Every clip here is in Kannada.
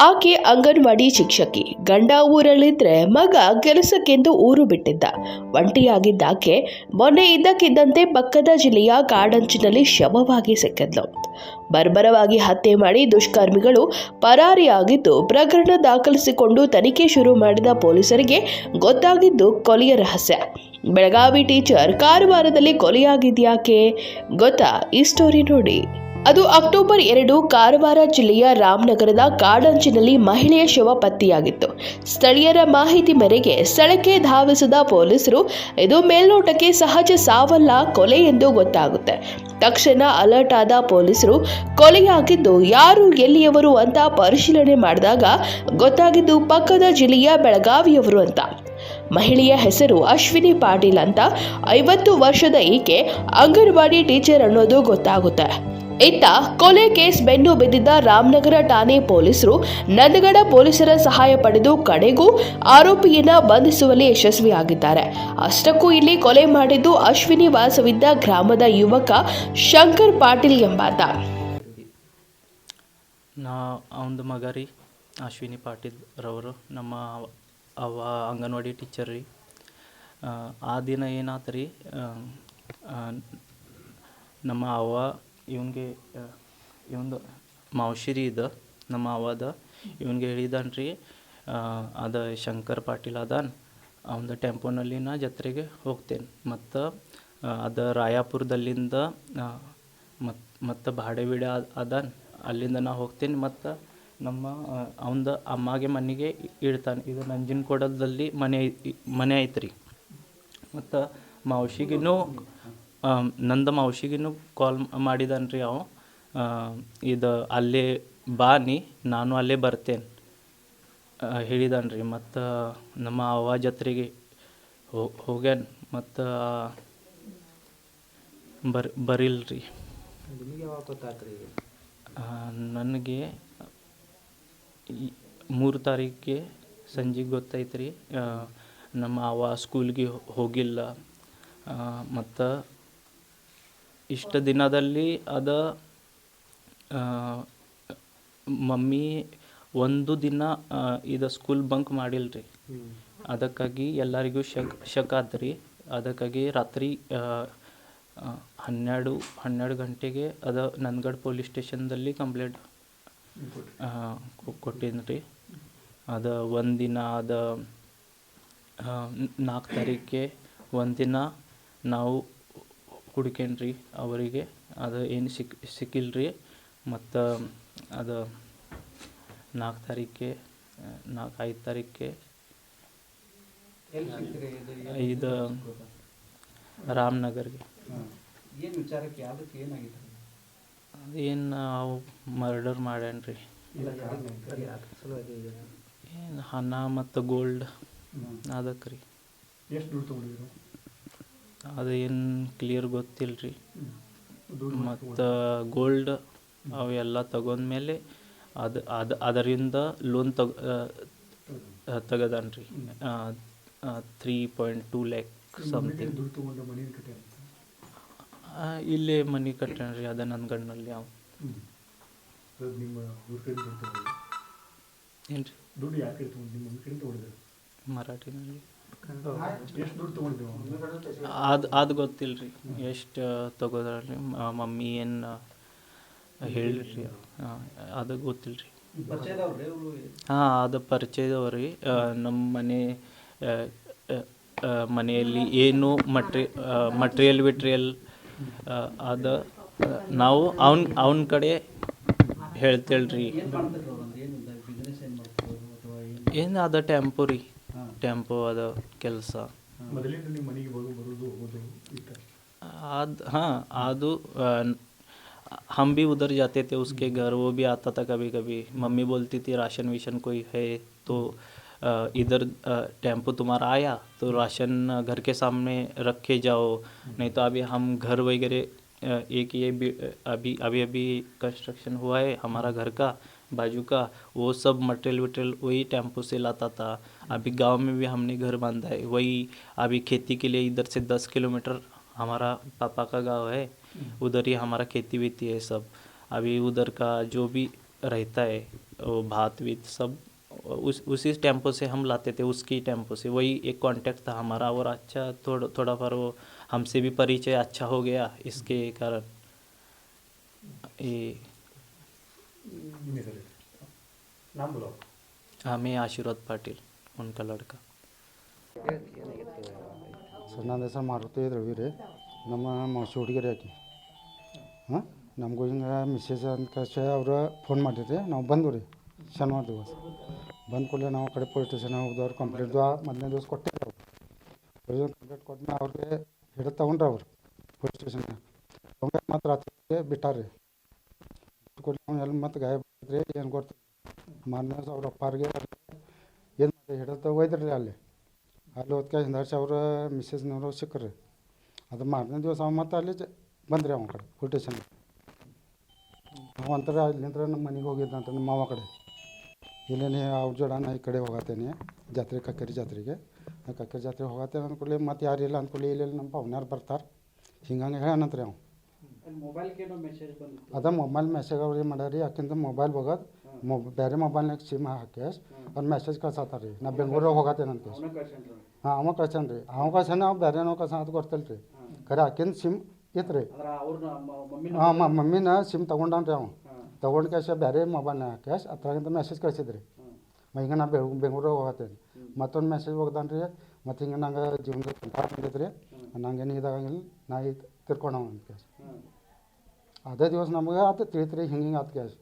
ಆಕೆ ಅಂಗನವಾಡಿ ಶಿಕ್ಷಕಿ. ಗಂಡ ಊರಲ್ಲಿದ್ರೆ ಮಗ ಕೆಲಸಕ್ಕೆಂದು ಊರು ಬಿಟ್ಟಿದ್ದ. ಒಂಟಿಯಾಗಿದ್ದಾಕೆ ಮೊನ್ನೆ ಇದ್ದಕ್ಕಿದ್ದಂತೆ ಪಕ್ಕದ ಜಿಲ್ಲೆಯ ಕಾಡಂಚಿನಲ್ಲಿ ಶವವಾಗಿ ಸಿಕ್ಕಿದ್ಲು. ಬರ್ಬರವಾಗಿ ಹತ್ಯೆ ಮಾಡಿ ದುಷ್ಕರ್ಮಿಗಳು ಪರಾರಿಯಾಗಿದ್ದು ಪ್ರಕರಣ ದಾಖಲಿಸಿಕೊಂಡು ತನಿಖೆ ಶುರು ಮಾಡಿದ ಪೊಲೀಸರಿಗೆ ಗೊತ್ತಾಗಿದ್ದು ಕೊಲೆಯ ರಹಸ್ಯ. ಬೆಳಗಾವಿ ಟೀಚರ್ ಕಾರವಾರದಲ್ಲಿ ಕೊಲೆಯಾಗಿದ್ಯಾಕೆ? ಗೊತ್ತಾ? ಈ ಸ್ಟೋರಿ ನೋಡಿ. ಅದು ಅಕ್ಟೋಬರ್ ಎರಡು ಕಾರವಾರ ಜಿಲ್ಲೆಯ ರಾಮನಗರದ ಕಾಡಂಚಿನಲ್ಲಿ ಮಹಿಳೆಯ ಶವ ಪತ್ತೆಯಾಗಿತ್ತು. ಸ್ಥಳೀಯರ ಮಾಹಿತಿ ಮೇರೆಗೆ ಸ್ಥಳಕ್ಕೆ ಧಾವಿಸಿದ ಪೊಲೀಸರು, ಇದು ಮೇಲ್ನೋಟಕ್ಕೆ ಸಹಜ ಸಾವಲ್ಲ ಕೊಲೆ ಎಂದು ಗೊತ್ತಾಗುತ್ತೆ. ತಕ್ಷಣ ಅಲರ್ಟ್ ಆದ ಪೊಲೀಸರು, ಕೊಲೆಯಾಗಿದ್ದು ಯಾರು ಎಲ್ಲಿಯವರು ಅಂತ ಪರಿಶೀಲನೆ ಮಾಡಿದಾಗ ಗೊತ್ತಾಗಿದ್ದು ಪಕ್ಕದ ಜಿಲ್ಲೆಯ ಬೆಳಗಾವಿಯವರು ಅಂತ. ಮಹಿಳೆಯ ಹೆಸರು ಅಶ್ವಿನಿ ಪಾಟೀಲ್ ಅಂತ ಐವತ್ತು ವರ್ಷದ ಈಕೆ ಅಂಗನವಾಡಿ ಟೀಚರ್ ಅನ್ನೋದು ಗೊತ್ತಾಗುತ್ತೆ. ಇತ್ತ ಕೊಲೆ ಕೇಸ್ ಬೆನ್ನು ಬಿದ್ದಿದ್ದ ರಾಮನಗರ ಠಾಣೆ ಪೊಲೀಸರು ನಂದಗಡ ಪೊಲೀಸರ ಸಹಾಯ ಪಡೆದು ಕಡೆಗೂ ಆರೋಪಿಯನ್ನ ಬಂಧಿಸುವಲ್ಲಿ ಯಶಸ್ವಿಯಾಗಿದ್ದಾರೆ. ಅಷ್ಟಕ್ಕೂ ಇಲ್ಲಿ ಕೊಲೆ ಮಾಡಿದ್ದು ಅಶ್ವಿನಿ ವಾಸವಿದ್ದ ಗ್ರಾಮದ ಯುವಕ ಶಂಕರ್ ಪಾಟೀಲ್ ಎಂಬಾತ. ನಾ ಅವನ ಮಗ ರೀ ಅಶ್ವಿನಿ ಪಾಟೀಲ್ ರವರು ನಮ್ಮ ಅವ ಅಂಗನವಾಡಿ ಟೀಚರ್ ರೀ. ಆ, ದಿನ ಏನಾತ ರೀ ನಮ್ಮ ಅವ್ವ ಇವನ್ಗೆ ಇವಂದು ಮಾವಶಿರಿ ಇದ, ನಮ್ಮ ಅವಾದ ಇವನಿಗೆ ಹೇಳಿದಾನೆ ರೀ ಅದ ಶಂಕರ್ ಪಾಟೀಲ್ ಅದಾನೆ. ಅವಂದು ಟೆಂಪೋನಲ್ಲಿ ನಾ ಜಾತ್ರೆಗೆ ಹೋಗ್ತೇನೆ. ಮತ್ತು ಅದು ರಾಯಾಪುರದಲ್ಲಿಂದ ಮತ್ತು ಮತ್ತು ಬಾಡೆವಿಡ ಅದಾನೆ. ಅಲ್ಲಿಂದ ನಾ ಹೋಗ್ತೀನಿ. ಮತ್ತು ನಮ್ಮ ಅವನ ಅಮ್ಮಗೆ ಮನೆಗೆ ಇಡ್ತಾನೆ. ಇದು ನಂಜನಗೂಡದಲ್ಲಿ ಮನೆ ಮನೆ ಐತ್ರಿ. ಮತ್ತು ಮಾವಶಿಗಿನೂ ನಂದು ಮಾವಶಿಗಿನೂ ಕಾಲ್ ಮಾಡಿದಾನೆ ರೀ ಅವ. ಇದು ಅಲ್ಲೇ ಬಾ ನೀ ನಾನು ಅಲ್ಲೇ ಬರ್ತೇನೆ. ಹೇಳಿದಾನೆ ರೀ ಮತ್ತು ನಮ್ಮ ಅವ್ವ ಜಾತ್ರೆಗೆ ಹೋಗ್ಯಾನ. ಮತ್ತು ಬರ್ ಬರಿಲ್ಲ ರೀ ನನಗೆ ಮೂರು ತಾರೀಕಿಗೆ ಸಂಜೆಗೆ ಗೊತ್ತೈತೆ ರೀ ನಮ್ಮ ಅವ್ವ ಸ್ಕೂಲ್ಗೆ ಹೋಗಿಲ್ಲ. ಮತ್ತು ಇಷ್ಟು ದಿನದಲ್ಲಿ ಅದ ಮಮ್ಮಿ ಒಂದು ದಿನ ಇದು ಸ್ಕೂಲ್ ಬಂಕ್ ಮಾಡಿಲ್ಲ ಅದಕ್ಕಾಗಿ ಎಲ್ಲರಿಗೂ ಶಕ್ ಶಕ್ ಆತು ಅದಕ್ಕಾಗಿ ರಾತ್ರಿ ಹನ್ನೆರಡು ಹನ್ನೆರಡು ಗಂಟೆಗೆ ಅದ ನಂದಗಢ ಪೊಲೀಸ್ ಸ್ಟೇಷನ್ದಲ್ಲಿ ಕಂಪ್ಲೇಂಟ್ ಕೊಟ್ಟಿನಿ ರೀ ಅದು ಒಂದಿನ ಅದ ನಾಲ್ಕು ತಾರೀಕಿಗೆ ಒಂದಿನ ನಾವು ಹುಡ್ಕೇನ್ರಿ ಅವರಿಗೆ ಅದು ಏನು ಸಿಕ್ ಸಿಕ್ಕಿಲ್ರಿ ಮತ್ತು ಅದು ನಾಲ್ಕು ತಾರೀಕಿಗೆ ನಾಲ್ಕು ಐದು ಸಿಕ್ತಿರಿ ಇದು ರಾಮನಗರ್ಗೆ. ಏನು ನಾವು ಮರ್ಡರ್ ಮಾಡ್ಯಾನ ರೀ ಇಲ್ಲ ಯಾಕೆ ಯಾಕೆ ಸಲುವಾಗಿ ಇದು? ಏನು ಹಣ ಮತ್ತು ಗೋಲ್ಡ್ ಅದಕ್ಕೆ ರೀ. ಎಷ್ಟು ದುಡ್ಡು ತೊಗೊಂಡಿದ್ರು ಅದು ಏನು ಕ್ಲಿಯರ್ ಗೊತ್ತಿಲ್ಲ ರೀ ಮತ್ತು ಗೋಲ್ಡ್ ಅವೆಲ್ಲ ತಗೊಂಡ್ಮೇಲೆ ಅದು ಅದು ಅದರಿಂದ ಲೋನ್ ತಗ ತೆಗದಾನ ರೀ three point two lakh something ಇಲ್ಲೇ ಮನೆ ಕಟ್ಟಣ ರೀ ಅದ ನನ್ನ ಗಣ್ಣಲ್ಲಿ ಯಾವ ಏನು ರೀ ಮರಾಠಿನಲ್ಲಿ. ಅದು ಅದು ಗೊತ್ತಿಲ್ರಿ. ಎಷ್ಟು ತಗೋದ್ರಿ ಮಮ್ಮಿ ಏನು ಹೇಳಿರಿ ಅದು ಗೊತ್ತಿಲ್ರಿ. ಹಾಂ, ಅದು ಪರಿಚಯದವ್ರಿ. ನಮ್ಮ ಮನೆ ಮನೆಯಲ್ಲಿ ಏನು ಮಟ್ರಿ ಮಟ್ರಿಯಲ್ ವಿಟ್ರಿಯಲ್ ಅದು ನಾವು ಅವನ ಅವನ ಕಡೆ ಹೇಳ್ತೇಳ್ರಿ. ಏನು ಅದ ಟೆಂಪೋ ರೀ ಟೆಂಪೋ ಅದ ಕೆಲಸ ಮೊದಲಿಂದ ನಿಮ್ಮ ಮನೆಗೆ ಬರೋ ಬರೋದು ಹೋಗೋದು ಇತ್ತ आद हाँ आदू अ, हम भी उधर जाते थे उसके घर वो भी आता था कभी कभी मम्मी बोलती थी राशन विशन कोई है तो अ, इधर अ, टेम्पो तुम्हारा आया तो राशन अ, घर के सामने रख के जाओ नहीं तो अभी हम घर वगैरह अ, एक ये भी अ, अभी अभी अभी कंस्ट्रक्शन हुआ है हमारा घर का बाजू का, वो सब मटेरियल वटेरियल वही टेंपो से लाता था। अभी गाँव में भी हमने घर बांधा है, वही अभी खेती के लिए इधर से दस किलोमीटर हमारा पापा का गाँव है, उधर ही हमारा खेती वेती है सब। अभी उधर का जो भी रहता है, वो भात वीत सब, उस, उसी टेंपो से हम लाते थे, उसकी टेंपो से। वही एक कांटेक्ट था हमारा और अच्छा थोड़ा थोड़ा पर वो हमसे भी परिचय अच्छा हो गया इसके कारण। ये ನಿಮ್ಮ ಹೆಸರು ನಾಮ್ ಬೋಲೋ हमें आशीर्वाद पाटिल उनका लड़का ಸರ್ ನನ್ನ ಹೆಸರು ಮಾರುತಿ ರವಿ ರೀ ನಮ್ಮ ಮೌಸಿ ಹುಡುಗಿರಿ ಆಕಿ ಹಾಂ ನಮಗೂ ಹಿಂಗೆ ಮಿಸ್ಸೇಜ್ ಅಂತ ಕಷ್ಟ ಅವ್ರು ಫೋನ್ ಮಾಡಿರಿ ನಾವು ಬಂದು ರೀ ಶನಿವಾರ ದಿವಸ ಬಂದ ಕೂಡಲೇ ನಾವು ಆ ಕಡೆ ಪೊಲೀಸ್ ಸ್ಟೇಷನ್ ಹೋದವ್ರು ಕಂಪ್ಲೇಂಟ್ ಮೊದಲನೇ ದಿವಸ ಕೊಟ್ಟಿದ್ರು ಅವ್ರು ಕಂಪ್ಲೇಂಟ್ ಕೊಟ್ಟ ಅವ್ರಿಗೆ ಹಿಡಿದು ತಗೊಂಡ್ರು ಅವ್ರು ಪೊಲೀಸ್ ಸ್ಟೇಷನ್ಗೆ ಹಂಗೆ ಮತ್ತು ರಾತ್ರಿಗೆ ಬಿಟ್ಟಾರ್ರಿ ಕೂಡಲೇ, ಅವ್ನು ಎಲ್ಲಿ ಮತ್ತು ಗಾಯ ಬಿದ್ರಿ ಏನು ಗೊತ್ತು? ಮಾರನೇ ದಿವಸ ಅವ್ರ ಅಪ್ಪಾರಿಗೆ ಏನು ಹಿಡಿದು ಒಯ್ದ್ರಿ ಅಲ್ಲಿ. ಅಲ್ಲಿ ಹೋದ್ಕೆ ಹಿಂದರ್ಸಿ ಅವ್ರ ಮಿಸ್ಸಸ್ನವರು ಸಿಕ್ಕರು. ಅದು ಮಾರನೇ ದಿವಸ ಅವ ಮತ್ತೆ ಅಲ್ಲಿ ಬಂದ್ರಿ ಅವನ ಕಡೆ ಪೊಲೀಸ್ ಸ್ಟೇಷನ್ಗೆ ಅವ ಅಂತಾರೆ ನಮ್ಮ ಮನೆಗೆ ಹೋಗಿದ್ದಂತ ನಮ್ಮ ಮಾವ ಕಡೆ. ಇಲ್ಲೇನೆ ಅವ್ರ ಜೋಡ ನಾ ಈ ಕಡೆ ಹೋಗತ್ತೇನೆ ಜಾತ್ರೆ ಕಕ್ಕೇರಿ ಜಾತ್ರೆಗೆ. ಕಕ್ಕರಿ ಜಾತ್ರೆ ಹೋಗತ್ತೇನೆ ಅಂದ್ಕೊಳ್ಳಿ ಮತ್ತೆ ಯಾರು ಇಲ್ಲ ಅಂದ್ಕೊಳ್ಳಿ ಇಲ್ಲಿ ನಮ್ಮ ಪವನ್ಯಾರು ಬರ್ತಾರೆ. ಹಿಂಗಂಗೆ ಹೇಳನಂತ್ರಿ ಅವ ಅದ ಮೊಬೈಲ್ ಮೆಸೇಜ್ ಅವ್ರು ಏನು ಮಾಡ್ಯಾರಿ ಯಾಕಿಂದ ಮೊಬೈಲ್ ಹೋಗೋದು ಮೊಬ್ ಬೇರೆ ಮೊಬೈಲ್ನಾಗ ಸಿಮ್ ಹಾಕ್ಯಾಸ್ ಅವ್ರು ಮೆಸೇಜ್ ಕಳ್ಸತ್ತಾರ ರೀ. ನಾ ಬೆಂಗ್ಳೂರಿಗೆ ಹೋಗತ್ತೇನಂತ ಹಾಂ ಅವ ಕಳ್ಸನ್ ರೀ ಅವ ಕಳ್ಸನ್ ಅವ್ ಬೇರೆ ನಾವು ಕಳ್ಸನ್ ಅದು ಗೊತ್ತಿಲ್ಲ ರೀ ಖರೆ ಆಕಿಂದ ಸಿಮ್ ಇತ್ತು ರೀ ಹಾಂ ಮಮ್ಮಿನ ಸಿಮ್ ತೊಗೊಂಡಾನ ರೀ ಅವ ತೊಗೊಂಡು ಕ್ಯಾಶ ಬೇರೆ ಮೊಬೈಲ್ನಾಗ ಕ್ಯಾಶ್ ಅದ್ರಾಗಿಂದ ಮೆಸೇಜ್ ಕಳ್ಸಿದ್ರಿ. ಹಾಂ. ಈಗ ನಾ ಬೆಂಗ್ ಬೆಂಗ್ಳೂರಿಗೆ ಹೋಗತ್ತೇನೆ ಮತ್ತೊಂದು ಮೆಸೇಜ್ ಹೋಗ್ದಾನ ರೀ ಮತ್ತು ಹಿಂಗೆ ನಂಗೆ ಜೀವನದಾಗ ಕಂಟಾಳ ಬಂದೈತೆ ರೀ ನಂಗೇನು ಇದಾಗಂಗಿಲ್ಲ ನಾ ಇದು ತಿರ್ಕೊಂಡವ ಅಂತ ಕ್ಯಾಶ್ ಅದೇ ದಿವಸ ನಮಗೆ ಆತು ತಿಳಿತ್ರಿ ಹಿಂಗೆ ಹಿಂಗೆ ಆತು ಕ್ಯಾಶ್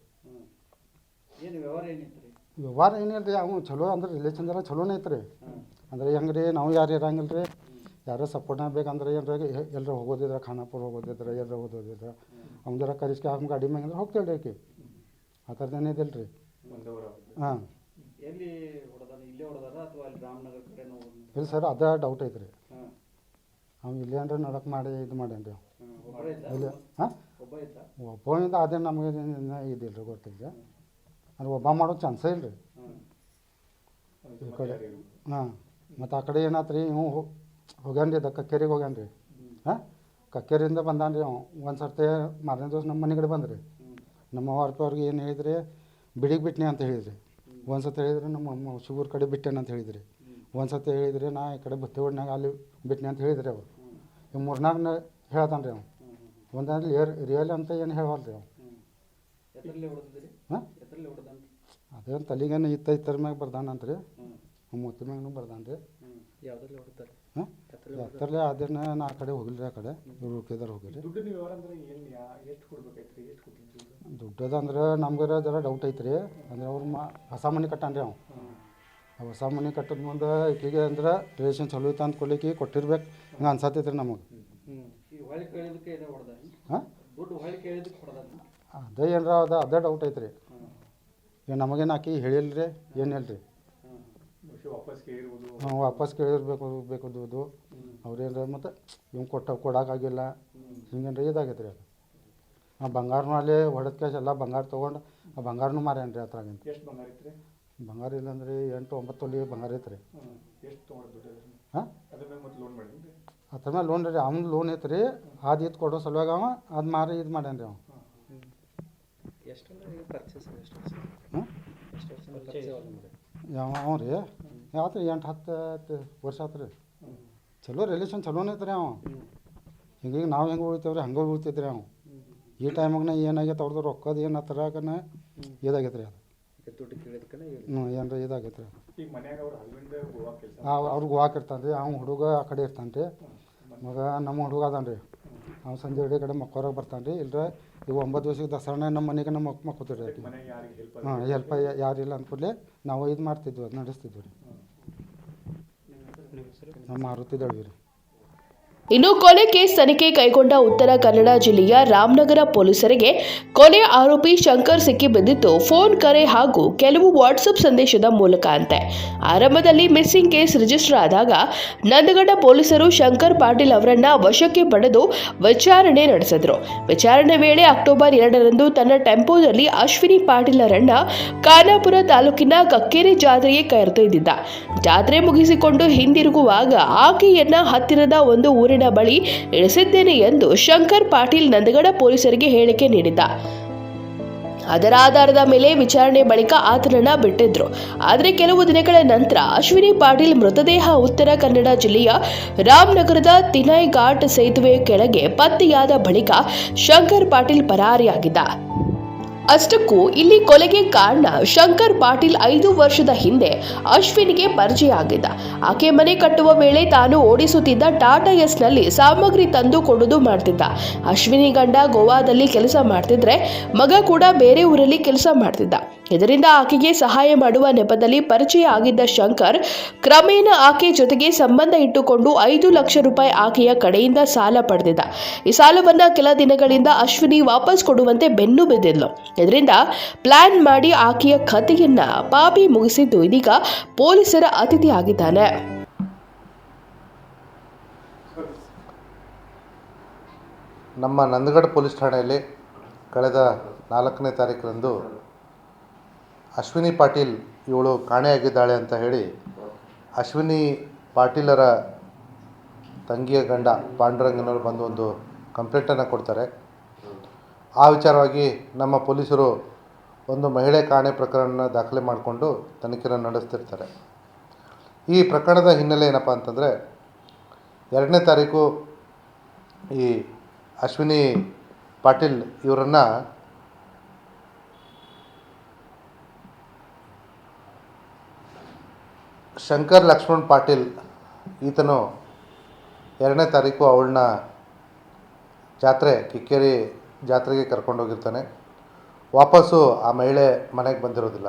ಏನು ವ್ಯವಹಾರ ಏನಿತ್ತು ರೀ ವ್ಯವಹಾರ ಏನಿಲ್ಲ ರೀ ಅವ್ನು ಚಲೋ ಅಂದ್ರೆ ರಿಲೇಷನ್ ಜರ ಚಲೋನೇ ಐತೆ ರೀ ಅಂದ್ರೆ ಹೆಂಗೆ ರೀ ನಾವು ಯಾರು ಇರಂಗಿಲ್ಲ ರೀ ಯಾರೋ ಸಪೋರ್ಟ್ನಾಗ ಬೇಕಂದ್ರೆ ಏನ್ರ ಎಲ್ಲರ ಹೋಗೋದಿದ್ರೆ ಖಾನಾಪುರ ಹೋಗೋದಿದ್ರೆ ಎಲ್ಲರ ಓದೋದಿದ್ರೆ ಅವ್ನ ಜರ ಕರಿಸ್ಕೆ ಅವ್ನ ಗಾಡಿ ಮ್ಯಾಗ ಅಂದ್ರೆ ರೀ ಆಕಿ. ಆ ಥರದ್ದೇನು ಇದಿಲ್ಲ ರೀ ಹಾಂ. ಎಲ್ಲಿ ಇಲ್ಲೇ ಇಲ್ಲ ಸರ್ ಅದ ಡೌಟ್ ಐತೆ ರೀ ಅವ್ನು ಇಲ್ಲಿ ಅಂದ್ರೆ ನಡಕ್ ಮಾಡಿ ಇದು ಮಾಡ್ಯಾನ ರೀ ಹಾಂ ಒಬ್ಬರೇ ಇದ್ದ? ಇಲ್ಲ ಹಾಂ? ಒಬ್ಬನಿಂದ ಅದೇ ನಮಗೆ ಇದಿಲ್ಲ ರೀ ಗೊತ್ತಿಲ್ಲ ಅಂದ್ರೆ ಒಬ್ಬ ಮಾಡೋ ಚಾನ್ಸೇ ಇಲ್ಲ ರೀ ಹಾಂ ಈ ಕಡೆ ಹಾಂ ಮತ್ತು ಆ ಕಡೆ ಏನಾತ್ರಿ ಇವು ಹೋಗ್ಯಾನ್ರಿ ಅದ ಕಕ್ಕೇರಿಗೆ ಹೋಗ್ಯಾನ್ರಿ. ಹಾಂ? ಕಕ್ಕೇರಿಯಿಂದ ಬಂದಾನ ರೀ ಅವ ಒಂದು ಸರ್ತಿ ಮಾರನೇ ದಿವಸ ನಮ್ಮ ಮನೆ ಕಡೆ ಬಂದ್ರಿ ನಮ್ಮ ಅವ್ರಪ್ಪ ಅವ್ರಿಗೆ ಏನು ಹೇಳಿದ್ರಿ ಬಿಡಿಗೆ ಬಿಟ್ನಿ ಅಂತ ಹೇಳಿದ್ರಿ. ಒಂದು ಸತಿ ಹೇಳಿದ್ರೆ ನಮ್ಮ ಅಮ್ಮ ಶಿವೂರ್ ಕಡೆ ಬಿಟ್ಟೆನಂತ ಅಂತ ಹೇಳಿದ್ರಿ. ಒಂದು ಸತಿ ಹೇಳಿದ್ರೆ ನಾ ಈ ಕಡೆ ಬತ್ತಿವಡ್ನಾಗ ಅಲ್ಲಿ ಬಿಟ್ನಿ ಅಂತ ಹೇಳಿದ್ರಿ ಅವ್ರು. ಈ ಮೂರ್ನಾಗ ಹೇಳ್ತಾನೆ ರೀ ಅವ್ನು ಒಂದಾದ್ರೆ ಏರ್ ರಿಯಲ್ ಅಂತ ಏನು ಹೇಳವಲ್ಲ ರೀ ಅವ. ಎತ್ತರಲ್ಲಿ ಹೊಡೆದಿದ್ರಿ? ಹಾಂ? ಎತ್ತರಲ್ಲಿ ಹೊಡೆದಾನ ಅದೇನು ತಲೆಗೇನು ಇತ್ತ ಇತ್ತರ ಮ್ಯಾಗ ಬರ್ದಾನಂತ ರೀ ಮೂತಿ ಮ್ಯಾಗನು ಬರ್ದಾನ ರೀ ಹಾಂ? ಎತ್ತರಲ್ಲೇ ಅದನ್ನ ನಾ ಆ ಕಡೆ ಹೋಗಿಲ್ಲ ರೀ ಆ ಕಡೆ. ಇವ್ರು ಕೊಟ್ಟಿದ್ರಿ ದುಡ್ಡದ ಅಂದ್ರೆ ನಮ್ಗೆ ಜರ ಡೌಟ್ ಐತ್ರಿ. ಅಂದ್ರೆ ಅವ್ರು ಮಾ ಹೊಸ ಮನೆ ಕಟ್ಟಾನ ರೀ ಆ ಹೊಸ ಮನೆ ಕಟ್ಟದ ಮುಂದೆ ಈಕೆಗೆ ಅಂದ್ರೆ ರಿಲೇಷನ್ ಚಲೋ ಇತ್ತು ಅಂತ ಕೊಡ್ಲಿಕ್ಕೆ ಕೊಟ್ಟಿರ್ಬೇಕು. ಹಿಂಗೆ ಅನ್ಸತ್ತೈತ್ರಿ ನಮಗೆ. ಹಾಂ? ಅದೇ ಏನರ ಅದ ಅದೇ ಡೌಟ್ ಐತ್ರಿ. ಹಾಂ ಈಗ ನಮಗೇನು ಆಕಿ ಹೇಳಿಲ್ಲ ರೀ ಏನು ಹೇಳ್ರಿ? ಹಾಂ ವಾಪಸ್ ಕೇಳಿರ್ಬೇಕು ಬೇಕು ಅದು ಅವ್ರೇನ್ರ ಮತ್ತು ಇವ್ನು ಕೊಟ್ಟ ಕೊಡೋಕ್ಕಾಗಿಲ್ಲ ಹಿಂಗೇನ್ರಿ ಇದಾಗೈತೆ ರೀ ಅದು. ಆ ಬಂಗಾರನೂ ಅಲ್ಲಿ ಹೊಡೆದ ಕ್ಯಾಶ್ ಎಲ್ಲ ಬಂಗಾರ ತೊಗೊಂಡು ಆ ಬಂಗಾರನೂ ಮಾರ್ಯಾನ ರೀ ಅದ್ರಾಗಿಂದ. ಎಷ್ಟು ಬಂಗಾರ ಇಲ್ಲ ಅಂದರೆ ಇಲ್ಲಂದ್ರೆ ಎಂಟು ಒಂಬತ್ತು ತೊಲಿ ಬಂಗಾರ ಐತೆ ರೀ. ಹಾಂ? ಅದ್ರ ಮೇಲೆ ಮತ್ತೆ ಲೋನ್ ಮಾಡಿದ್ರಿ? ರೀ ಅವ್ನ ಲೋನ್ ಐತೆ ರೀ. ಅದು ಇದು ಕೊಡೋ ಸಲುವಾಗಿ ಅವ ಅದು ಮಾರಿ ಇದು ಮಾಡ್ಯಾನ ರೀ ಅವ. ಎಷ್ಟಂದ್ರೆ ಪರ್ಚೇಸ್ ಎಷ್ಟು ಹಾಂ ಎಷ್ಟು ಯಾವ ಅವ ರೀ? ಯಾವ್ದು ಎಂಟು ಹತ್ತು ಹತ್ತು ವರ್ಷ ಆತು ರೀ. ಚಲೋ ರಿಲೇಷನ್ ಚಲೋನೇ ಐತೆ ರೀ ಅವ. ಈಗ ನಾವು ಹೆಂಗೆ ಉಳಿತೇವ್ರಿ ರೀ ಹಂಗೆ ಉಳಿತೈತೆ ರೀ ಅವ. ಈ ಟೈಮಾಗ ಏನಾಗೈತೆ ಅವ್ರದ್ದು ರೊಕ್ಕದ ಏನು ಹತ್ರಕನ ಇದಾಗೈತೆ ರೀ ಅದು. ಹ್ಞೂ ಏನ್ರ ಇದಾಗೈತೆ ರೀ ಈಗ ಮನ್ಯಾಗ ಅವ್ರ ಹಸ್ಬೆಂಡ್ ಗೋವಾ ಕೆಲಸ? ಅವ್ರು ಗೋವಾಕ್ ಇರ್ತಾನೆ ರೀ ಅವ್ನು ಹುಡುಗ ಆ ಕಡೆ ಇರ್ತಾನೆ ರೀ ಮಗ ನಮ್ಮ ಹುಡುಗ ಅದಾನೆ ರೀ ಅವ್ನು ಸಂಜೆ ಇಡೀ ಕಡೆ ಮಕ್ಕೋರಾಗ ಬರ್ತಾನೆ ರೀ ಇಲ್ಲರ ಈಗ ಒಂಬತ್ತು ದಿವಸಕ್ಕೆ ದಸರಾನ ನಮ್ಮ ಮನೆಗೆ ನಮ್ಮ ಮಕ್ಕ ಮಕ್ಕೋತೀವಿ ರೀ ಹಾಂ ಹೆಲ್ಪ್ ಯಾರಿಲ್ಲ ಅಂದ್ಕೂಡಲೇ ನಾವು ಇದು ಮಾಡ್ತಿದ್ವಿ ಅದು ನಡೆಸ್ತಿದ್ವಿ ರೀ. ನಮ್ಮ ಮಾರುತಿ ದಳ್ವಿ ರೀ. ಇನ್ನು ಕೊಲೆ ಕೇಸ್ ತನಿಖೆ ಕೈಗೊಂಡ ಉತ್ತರ ಕನ್ನಡ ಜಿಲ್ಲೆಯ ರಾಮನಗರ ಪೊಲೀಸರಿಗೆ ಕೊಲೆ ಆರೋಪಿ ಶಂಕರ್ ಸಿಕ್ಕಿಬಿದ್ದಿದ್ದು ಫೋನ್ ಕರೆ ಹಾಗೂ ಕೆಲವು ವಾಟ್ಸಪ್ ಸಂದೇಶದ ಮೂಲಕ ಅಂತೆ. ಆರಂಭದಲ್ಲಿ ಮಿಸ್ಸಿಂಗ್ ಕೇಸ್ ರಿಜಿಸ್ಟರ್ ಆದಾಗ ನಂದಗಡ ಪೊಲೀಸರು ಶಂಕರ್ ಪಾಟೀಲ್ ಅವರನ್ನ ವಶಕ್ಕೆ ಪಡೆದು ವಿಚಾರಣೆ ನಡೆಸಿದ್ರು. ವಿಚಾರಣೆ ವೇಳೆ ಅಕ್ಟೋಬರ್ ಎರಡರಂದು ತನ್ನ ಟೆಂಪೋದಲ್ಲಿ ಅಶ್ವಿನಿ ಪಾಟೀಲರನ್ನ ಖಾನಾಪುರ ತಾಲೂಕಿನ ಕಕ್ಕೇರಿ ಜಾತ್ರೆಗೆ ಕರೆದೊಯ್ದಿದ್ದ. ಜಾತ್ರೆ ಮುಗಿಸಿಕೊಂಡು ಹಿಂದಿರುಗುವಾಗ ಆಕೆಯನ್ನ ಹತ್ತಿರದ ಒಂದು ಊರಿನ ಬಳಿ ಇಳಿಸಿದ್ದೇನೆ ಎಂದು ಶಂಕರ್ ಪಾಟೀಲ್ ನಂದಗಡ ಪೊಲೀಸರಿಗೆ ಹೇಳಿಕೆ ನೀಡಿದ್ದ. ಅದರ ಆಧಾರದ ಮೇಲೆ ವಿಚಾರಣೆ ಬಳಿಕ ಆತನನ್ನ ಬಿಟ್ಟಿದ್ರು. ಆದರೆ ಕೆಲವು ದಿನಗಳ ನಂತರ ಅಶ್ವಿನಿ ಪಾಟೀಲ್ ಮೃತದೇಹ ಉತ್ತರ ಕನ್ನಡ ಜಿಲ್ಲೆಯ ರಾಮನಗರದ ತಿನೈ ಘಾಟ್ ಸೇತುವೆ ಕೆಳಗೆ ಪತ್ತೆಯಾದ ಬಳಿಕ ಶಂಕರ್ ಪಾಟೀಲ್ ಪರಾರಿಯಾಗಿದ್ದ. ಅಷ್ಟಕ್ಕೂ ಇಲ್ಲಿ ಕೊಲೆಗೆ ಕಾರಣ ಶಂಕರ್ ಪಾಟೀಲ್ ಐದು ವರ್ಷದ ಹಿಂದೆ ಅಶ್ವಿನಿಗೆ ಪರಿಚಯ ಆಗಿದ್ದ ಆಕೆ ಮನೆ ಕಟ್ಟುವ ವೇಳೆ ತಾನು ಓಡಿಸುತ್ತಿದ್ದ ಟಾಟಾ ಎಸ್ನಲ್ಲಿ ಸಾಮಗ್ರಿ ತಂದು ಕೊಡುದು ಮಾಡ್ತಿದ್ದ. ಅಶ್ವಿನಿ ಗಂಡ ಗೋವಾದಲ್ಲಿ ಕೆಲಸ ಮಾಡ್ತಿದ್ರೆ ಮಗ ಕೂಡ ಬೇರೆ ಊರಲ್ಲಿ ಕೆಲಸ ಮಾಡ್ತಿದ್ದ. ಇದರಿಂದ ಆಕೆಗೆ ಸಹಾಯ ಮಾಡುವ ನೆಪದಲ್ಲಿ ಪರಿಚಯ ಆಗಿದ್ದ ಶಂಕರ್, ಕ್ರಮೇಣ ಆಕೆ ಜೊತೆಗೆ ಸಂಬಂಧ ಇಟ್ಟುಕೊಂಡು ಐದು ಲಕ್ಷ ರೂಪಾಯಿ ಆಕೆಯ ಕಡೆಯಿಂದ ಸಾಲ ಪಡೆದಿದ್ದ. ಈ ಸಾಲವನ್ನು ಕೆಲ ದಿನಗಳಿಂದ ಅಶ್ವಿನಿ ವಾಪಸ್ ಕೊಡುವಂತೆ ಬೆನ್ನು ಬಿದ್ದಿದ್ಲು. ಇದರಿಂದ ಪ್ಲಾನ್ ಮಾಡಿ ಆಕೆಯ ಕಥೆಯನ್ನ ಪಾಪಿ ಮುಗಿಸಿದ್ದು ಇದೀಗ ಪೊಲೀಸರ ಅತಿಥಿ ಆಗಿದ್ದಾನೆ ನಮ್ಮ ನಂದಗಡ ಪೊಲೀಸ್ ಠಾಣೆಯಲ್ಲಿ ಕಳೆದ ನಾಲ್ಕನೇ ತಾರೀಕರಂದು ಅಶ್ವಿನಿ ಪಾಟೀಲ್ ಇವಳು ಕಾಣೆಯಾಗಿದ್ದಾಳೆ ಅಂತ ಹೇಳಿ ಅಶ್ವಿನಿ ಪಾಟೀಲರ ತಂಗಿಯ ಗಂಡ ಪಾಂಡುರಂಗನವರು ಬಂದು ಒಂದು ಕಂಪ್ಲೇಂಟನ್ನು ಕೊಡ್ತಾರೆ. ಆ ವಿಚಾರವಾಗಿ ನಮ್ಮ ಪೊಲೀಸರು ಒಂದು ಮಹಿಳೆ ಕಾಣೆ ಪ್ರಕರಣನ ದಾಖಲೆ ಮಾಡಿಕೊಂಡು ತನಿಖೆಯನ್ನು ನಡೆಸ್ತಿರ್ತಾರೆ. ಈ ಪ್ರಕರಣದ ಹಿನ್ನೆಲೆ ಏನಪ್ಪ ಅಂತಂದರೆ, ಎರಡನೇ ತಾರೀಕು ಈ ಅಶ್ವಿನಿ ಪಾಟೀಲ್ ಇವರನ್ನು ಶಂಕರ್ ಲಕ್ಷ್ಮಣ್ ಪಾಟೀಲ್ ಈತನು ಎರಡನೇ ತಾರೀಕು ಅವಳನ್ನ ಜಾತ್ರೆ, ಕಿಕ್ಕೇರಿ ಜಾತ್ರೆಗೆ ಕರ್ಕೊಂಡೋಗಿರ್ತಾನೆ ವಾಪಸ್ಸು ಆ ಮಹಿಳೆ ಮನೆಗೆ ಬಂದಿರೋದಿಲ್ಲ.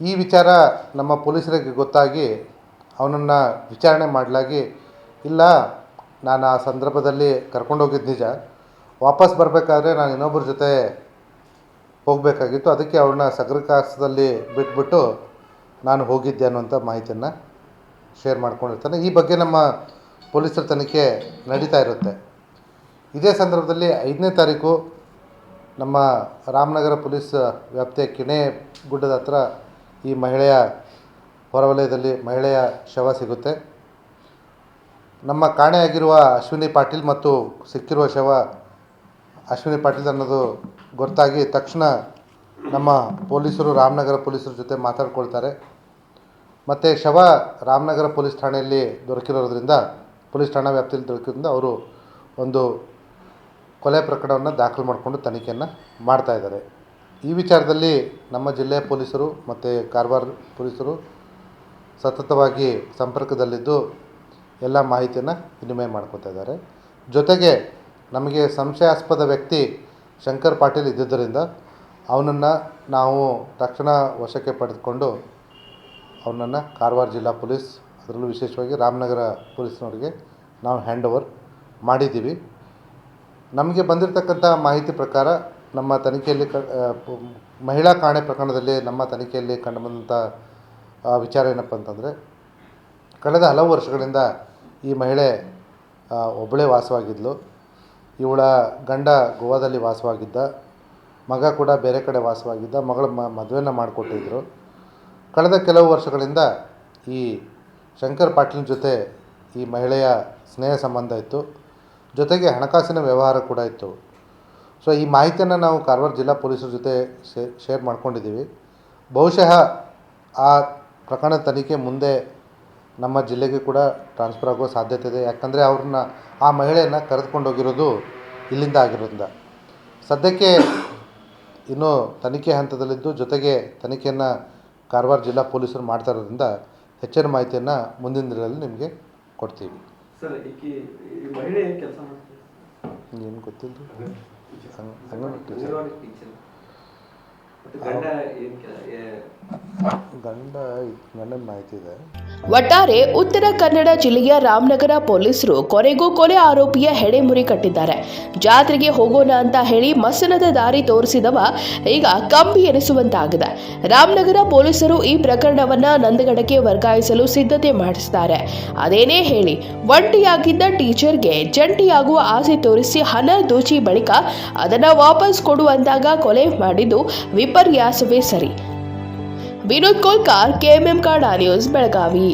ಈ ವಿಚಾರ ನಮ್ಮ ಪೊಲೀಸರಿಗೆ ಗೊತ್ತಾಗಿ ಅವನನ್ನು ವಿಚಾರಣೆ ಮಾಡಲಾಗಿ, ಇಲ್ಲ, ನಾನು ಆ ಸಂದರ್ಭದಲ್ಲಿ ಕರ್ಕೊಂಡೋಗಿದ್ದು ನಿಜ. ವಾಪಸ್ ಬರಬೇಕಾದ್ರೆ ನಾನು ಇನ್ನೊಬ್ಬರ ಜೊತೆ ಹೋಗಬೇಕಾಗಿತ್ತು. ಅದಕ್ಕೆ ಅವಳನ್ನ ಸಗರಕಾಸದಲ್ಲಿ ಬಿಟ್ಬಿಟ್ಟು ನಾನು ಹೋಗಿದ್ದೆ ಅನ್ನುವಂಥ ಮಾಹಿತಿಯನ್ನು ಶೇರ್ ಮಾಡ್ಕೊಂಡಿರ್ತಾನೆ. ಈ ಬಗ್ಗೆ ನಮ್ಮ ಪೊಲೀಸರ ತನಿಖೆ ನಡೀತಾ ಇರುತ್ತೆ. ಇದೇ ಸಂದರ್ಭದಲ್ಲಿ ಐದನೇ ತಾರೀಕು ನಮ್ಮ ರಾಮನಗರ ಪೊಲೀಸ್ ವ್ಯಾಪ್ತಿಯ ಕಿಣೆ ಗುಡ್ಡದ ಹತ್ರ ಈ ಮಹಿಳೆಯ ಹೊರವಲಯದಲ್ಲಿ ಮಹಿಳೆಯ ಶವ ಸಿಗುತ್ತೆ. ನಮ್ಮ ಕಾಣೆಯಾಗಿರುವ ಅಶ್ವಿನಿ ಪಾಟೀಲ್ ಮತ್ತು ಸಿಕ್ಕಿರುವ ಶವ ಅಶ್ವಿನಿ ಪಾಟೀಲ್ ಅನ್ನೋದು ಗೊತ್ತಾಗಿ ತಕ್ಷಣ ನಮ್ಮ ಪೊಲೀಸರು ರಾಮನಗರ ಪೊಲೀಸರ ಜೊತೆ ಮಾತಾಡ್ಕೊಳ್ತಾರೆ. ಮತ್ತು ಶವ ರಾಮನಗರ ಪೊಲೀಸ್ ಠಾಣೆಯಲ್ಲಿ ದೊರಕಿರೋದ್ರಿಂದ, ಪೊಲೀಸ್ ಠಾಣಾ ವ್ಯಾಪ್ತಿಯಲ್ಲಿ ದೊರಕಿರೋದ್ರಿಂದ ಅವರು ಒಂದು ಕೊಲೆ ಪ್ರಕರಣವನ್ನು ದಾಖಲು ಮಾಡಿಕೊಂಡು ತನಿಖೆಯನ್ನು ಮಾಡ್ತಾ ಇದ್ದಾರೆ. ಈ ವಿಚಾರದಲ್ಲಿ ನಮ್ಮ ಜಿಲ್ಲೆಯ ಪೊಲೀಸರು ಮತ್ತು ಕಾರವಾರ ಪೊಲೀಸರು ಸತತವಾಗಿ ಸಂಪರ್ಕದಲ್ಲಿದ್ದು ಎಲ್ಲ ಮಾಹಿತಿಯನ್ನು ವಿನಿಮಯ ಮಾಡ್ಕೊತಾ ಇದ್ದಾರೆ. ಜೊತೆಗೆ ನಮಗೆ ಸಂಶಯಾಸ್ಪದ ವ್ಯಕ್ತಿ ಶಂಕರ್ ಪಾಟೀಲ್ ಇದ್ದಿದ್ದರಿಂದ ಅವನನ್ನು ನಾವು ತಕ್ಷಣ ವಶಕ್ಕೆ ಪಡೆದುಕೊಂಡು ಅವನನ್ನು ಕಾರವಾರ ಜಿಲ್ಲಾ ಪೊಲೀಸ್, ಅದರಲ್ಲೂ ವಿಶೇಷವಾಗಿ ರಾಮನಗರ ಪೊಲೀಸ್ನವರಿಗೆ ನಾವು ಹ್ಯಾಂಡ್ ಓವರ್ ಮಾಡಿದ್ದೀವಿ. ನಮಗೆ ಬಂದಿರತಕ್ಕಂಥ ಮಾಹಿತಿ ಪ್ರಕಾರ ನಮ್ಮ ತನಿಖೆಯಲ್ಲಿ ಕ ಮಹಿಳಾ ಕಾಣೆ ಪ್ರಕರಣದಲ್ಲಿ ನಮ್ಮ ತನಿಖೆಯಲ್ಲಿ ಕಂಡುಬಂದಂಥ ವಿಚಾರ ಏನಪ್ಪ ಅಂತಂದರೆ, ಕಳೆದ ಹಲವು ವರ್ಷಗಳಿಂದ ಈ ಮಹಿಳೆ ಒಬ್ಬಳೇ ವಾಸವಾಗಿದ್ಲು. ಇವಳ ಗಂಡ ಗೋವಾದಲ್ಲಿ ವಾಸವಾಗಿದ್ದ, ಮಗ ಕೂಡ ಬೇರೆ ಕಡೆ ವಾಸವಾಗಿದ್ದ, ಮಗಳ ಮದುವೆನ ಮಾಡಿಕೊಟ್ಟಿದ್ರು. ಕಳೆದ ಕೆಲವು ವರ್ಷಗಳಿಂದ ಈ ಶಂಕರ್ ಪಾಟೀಲ್ ಜೊತೆ ಈ ಮಹಿಳೆಯ ಸ್ನೇಹ ಸಂಬಂಧ ಇತ್ತು. ಜೊತೆಗೆ ಹಣಕಾಸಿನ ವ್ಯವಹಾರ ಕೂಡ ಇತ್ತು. ಸೊ ಈ ಮಾಹಿತಿಯನ್ನು ನಾವು ಕಾರವಾರ ಜಿಲ್ಲಾ ಪೊಲೀಸರ ಜೊತೆ ಶೇರ್ ಮಾಡ್ಕೊಂಡಿದ್ದೀವಿ. ಬಹುಶಃ ಆ ಪ್ರಕರಣ ತನಿಖೆ ಮುಂದೆ ನಮ್ಮ ಜಿಲ್ಲೆಗೆ ಕೂಡ ಟ್ರಾನ್ಸ್ಫರ್ ಆಗೋ ಸಾಧ್ಯತೆ ಇದೆ. ಯಾಕಂದರೆ ಅವ್ರನ್ನ, ಆ ಮಹಿಳೆಯನ್ನು ಕರೆದುಕೊಂಡೋಗಿರೋದು ಇಲ್ಲಿಂದ ಆಗಿರೋದ್ರಿಂದ. ಸದ್ಯಕ್ಕೆ ಇನ್ನೂ ತನಿಖೆ ಹಂತದಲ್ಲಿದ್ದು ಜೊತೆಗೆ ತನಿಖೆಯನ್ನು ಕಾರವಾರ ಜಿಲ್ಲಾ ಪೊಲೀಸರು ಮಾಡ್ತಾ ಇರೋದ್ರಿಂದ ಹೆಚ್ಚಿನ ಮಾಹಿತಿಯನ್ನು ಮುಂದಿನ ದಿನಗಳಲ್ಲಿ ನಿಮಗೆ ಕೊಡ್ತೀವಿ. ಸರ್ ಈಕಿ ಈ ಮಹಿಳೆ ಏನು ಕೆಲಸ ಮಾಡ್ತಾರೆ ಏನು ಗೊತ್ತಿಲ್ಲ ರೀ. ಟೀಚರ್. ಮತ್ತು ಗಂಡ ಏನು ಒಟ್ಟಾರೆ ಉತ್ತರ ಕನ್ನಡ ಜಿಲ್ಲೆಯ ರಾಮನಗರ ಪೊಲೀಸರು ಕೊನೆಗೂ ಕೊಲೆ ಆರೋಪಿಯ ಹೆಡೆಮುರಿ ಕಟ್ಟಿದ್ದಾರೆ. ಜಾತ್ರೆಗೆ ಹೋಗೋಣ ಅಂತ ಹೇಳಿ ಮಸನದ ದಾರಿ ತೋರಿಸಿದವ ಈಗ ಕಂಬಿ ಎನಿಸುವಂತಾಗಿದೆ. ರಾಮನಗರ ಪೊಲೀಸರು ಈ ಪ್ರಕರಣವನ್ನ ನಂದಗಡಕ್ಕೆ ವರ್ಗಾಯಿಸಲು ಸಿದ್ಧತೆ ಮಾಡಿಸಿದ್ದಾರೆ. ಅದೇನೇ ಹೇಳಿ, ಒಂಟಿಯಾಗಿದ್ದ ಟೀಚರ್ಗೆ ಜಂಟಿಯಾಗುವ ಆಸೆ ತೋರಿಸಿ ಹಣ ದೋಚಿ ಬಳಿಕ ಅದನ್ನ ವಾಪಸ್ ಕೊಡುವಂತಾಗ ಕೊಲೆ ಮಾಡಿದ್ದು ವಿಪರ್ಯಾಸವೇ ಸರಿ. Vinod Kolkar K M M कार्डा न्यूज़ बेलगावी